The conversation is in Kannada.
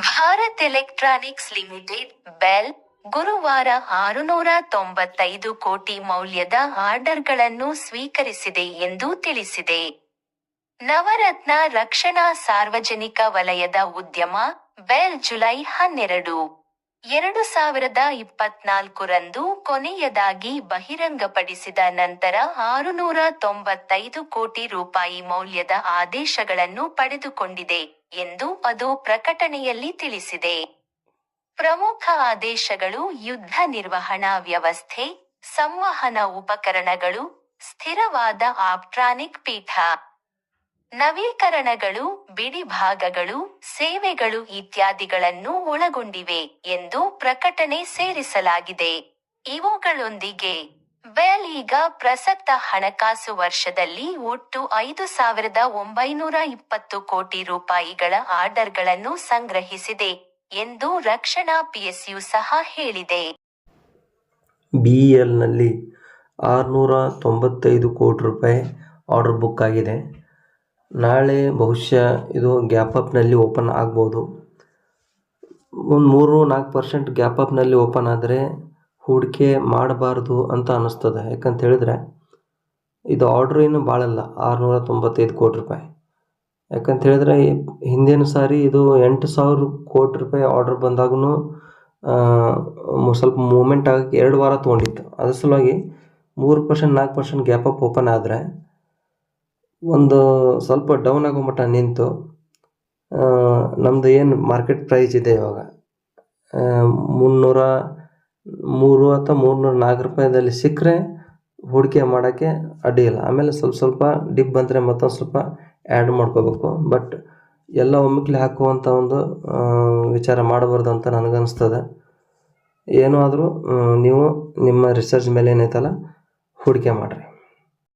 ಭಾರತ್ ಎಲೆಕ್ಟ್ರಾನಿಕ್ಸ್ ಲಿಮಿಟೆಡ್ ಬೆಲ್ ಗುರುವಾರ ಆರುನೂರ ತೊಂಬತ್ತೈದು ಕೋಟಿ ಮೌಲ್ಯದ ಆರ್ಡರ್ಗಳನ್ನು ಸ್ವೀಕರಿಸಿದೆ ಎಂದು ತಿಳಿಸಿದೆ. ನವರತ್ನ ರಕ್ಷಣಾ ಸಾರ್ವಜನಿಕ ವಲಯದ ಉದ್ಯಮ ಬೆಲ್ ಜುಲೈ ಹನ್ನೆರಡು. ಎರಡು ಸಾವಿರದ ಇಪ್ಪತ್ನಾಲ್ಕರಂದು ಕೊನೆಯದಾಗಿ ಬಹಿರಂಗಪಡಿಸಿದ ನಂತರ ಆರುನೂರ ತೊಂಬತ್ತೈದು ಕೋಟಿ ರೂಪಾಯಿ ಮೌಲ್ಯದ ಆದೇಶಗಳನ್ನು ಪಡೆದುಕೊಂಡಿದೆ ಎಂದು ಅದು ಪ್ರಕಟಣೆಯಲ್ಲಿ ತಿಳಿಸಿದೆ. ಪ್ರಮುಖ ಆದೇಶಗಳು ಯುದ್ಧ ನಿರ್ವಹಣಾ ವ್ಯವಸ್ಥೆ, ಸಂವಹನ ಉಪಕರಣಗಳು, ಸ್ಥಿರವಾದ ಆಪ್ಟ್ರಾನಿಕ್ ಪೀಠ. ನವೀಕರಣಗಳು, ಬಿಡಿಭಾಗಗಳು, ಸೇವೆಗಳು ಇತ್ಯಾದಿಗಳನ್ನು ಒಳಗೊಂಡಿವೆ ಎಂದು ಪ್ರಕಟಣೆ ಸೇರಿಸಲಾಗಿದೆ. ಇವುಗಳೊಂದಿಗೆ ಬೆಲ್ ಈಗ ಪ್ರಸಕ್ತ ಹಣಕಾಸು ವರ್ಷದಲ್ಲಿ ಒಟ್ಟು ಐದು ಸಾವಿರದ ಒಂಬೈನೂರ ಇಪ್ಪತ್ತು ಕೋಟಿ ರೂಪಾಯಿಗಳ ಆರ್ಡರ್ಗಳನ್ನು ಸಂಗ್ರಹಿಸಿದೆ ಎಂದು ರಕ್ಷಣಾ ಪಿಎಸ್ಯು ಸಹ ಹೇಳಿದೆ. ಬಿ ಇ ಎಲ್ನಲ್ಲಿ ಆರುನೂರ ತೊಂಬತ್ತೈದು ಕೋಟಿ ರೂಪಾಯಿ ಆರ್ಡರ್ ಬುಕ್ ಆಗಿದೆ. ನಾಳೆ ಬಹುಶಃ ಇದು ಗ್ಯಾಪ್ ಅಪ್ನಲ್ಲಿ ಓಪನ್ ಆಗ್ಬೋದು. ಒಂದು ಮೂರು ನಾಲ್ಕು ಪರ್ಸೆಂಟ್ ಗ್ಯಾಪ್ ಅಪ್ನಲ್ಲಿ ಓಪನ್ ಆದರೆ ಹೂಡಿಕೆ ಮಾಡಬಾರ್ದು ಅಂತ ಅನ್ನಿಸ್ತದೆ. ಯಾಕಂತ ಹೇಳಿದ್ರೆ ಇದು ಆರ್ಡ್ರ್ ಏನು ಭಾಳಲ್ಲ ಆರುನೂರ ತೊಂಬತ್ತೈದು ಕೋಟಿ ರೂಪಾಯಿ. ಯಾಕಂತ ಹೇಳಿದ್ರೆ ಹಿಂದಿನ ಸಾರಿ ಇದು ಎಂಟು ಸಾವಿರ ಕೋಟಿ ರೂಪಾಯಿ ಆರ್ಡ್ರ್ ಬಂದಾಗೂ ಸ್ವಲ್ಪ ಮೂಮೆಂಟ್ ಆಗಕ್ಕೆ ಎರಡು ವಾರ ತೊಗೊಂಡಿತ್ತು. ಅದ್ರ ಸಲುವಾಗಿ ಮೂರು ಪರ್ಸೆಂಟ್ ನಾಲ್ಕು ಪರ್ಸೆಂಟ್ ಗ್ಯಾಪ್ ಅಪ್ ಓಪನ್ ಆದರೆ ಒಂದು ಸ್ವಲ್ಪ ಡೌನ್ ಆಗೋ ಮಟ್ಟ ನಿಂತು ನಮ್ಮದು ಏನು ಮಾರ್ಕೆಟ್ ಪ್ರೈಸ್ ಇದೆ ಇವಾಗ? ಮುನ್ನೂರ ಮೂರು ಅಥವಾ ಮೂರ್ನೂರ ನಾಲ್ಕು ರೂಪಾಯಿದಲ್ಲಿ ಸಿಕ್ಕರೆ ಹೂಡಿಕೆ ಮಾಡೋಕ್ಕೆ ಅಡ್ಡಿ ಇಲ್ಲ. ಆಮೇಲೆ ಸ್ವಲ್ಪ ಸ್ವಲ್ಪ ಡಿಪ್ ಬಂದರೆ ಮತ್ತೊಂದು ಸ್ವಲ್ಪ ಆ್ಯಡ್ ಮಾಡ್ಕೋಬೇಕು. ಬಟ್ ಎಲ್ಲ ಒಮ್ಮಿಕ್ಲೆ ಹಾಕುವಂಥ ಒಂದು ವಿಚಾರ ಮಾಡಬಾರ್ದು ಅಂತ ನನಗನ್ನಿಸ್ತದೆ ಏನೂ ಆದರೂ ನೀವು ನಿಮ್ಮ ರಿಸರ್ಚ್ ಮೇಲೆ ಏನೈತಲ್ಲ, ಹೂಡಿಕೆ ಮಾಡಿರಿ.